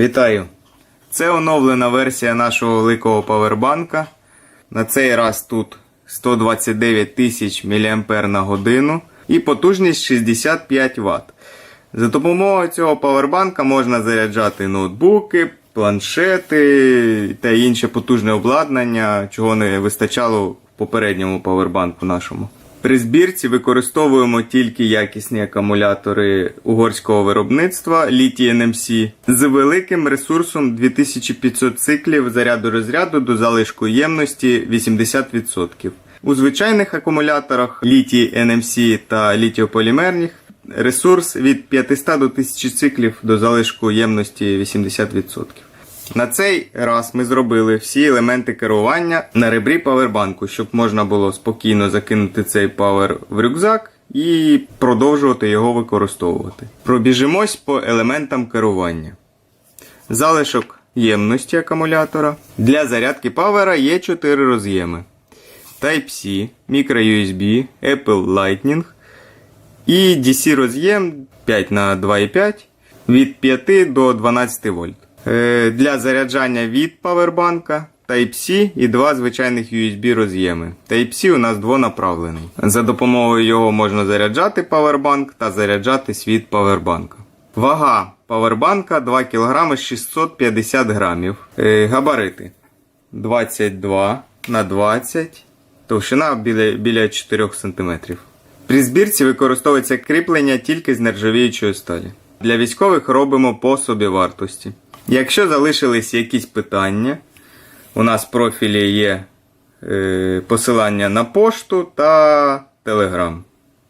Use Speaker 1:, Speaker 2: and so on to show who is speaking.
Speaker 1: Вітаю! Це оновлена версія нашого великого павербанка. На цей раз тут 129 тисяч мА на годину і потужність 65 Вт. За допомогою цього павербанка можна заряджати ноутбуки, планшети та інше потужне обладнання, чого не вистачало в попередньому павербанку нашому. При збірці використовуємо тільки якісні акумулятори угорського виробництва літій NMC з великим ресурсом 2500 циклів заряду розряду до залишку ємності 80%. У звичайних акумуляторах літій NMC та літіополімерних ресурс від 500 до 1000 циклів до залишку ємності 80%. На цей раз ми зробили всі елементи керування на ребрі павербанку, щоб можна було спокійно закинути цей павер в рюкзак і продовжувати його використовувати. Пробіжимось по елементам керування. Залишок ємності акумулятора. Для зарядки павера є 4 роз'єми: Type-C, microUSB, Apple Lightning і DC роз'єм 5 на 2,5 від 5 до 12 вольт. Е, Для заряджання від павербанка Type-C і два звичайних USB роз'єми. Type-C у нас двонаправлений. За допомогою його можна заряджати павербанк та заряджати світ павербанка. Вага павербанка 2 кг 650 грамів. Е, Габарити 22 на 20 товщина біля, біля 4 см. При збірці використовується кріплення тільки з нержавіючої сталі. Для військових робимо по собі вартості. Якщо залишились якісь питання, у нас в профілі є е, посилання на пошту та телеграм.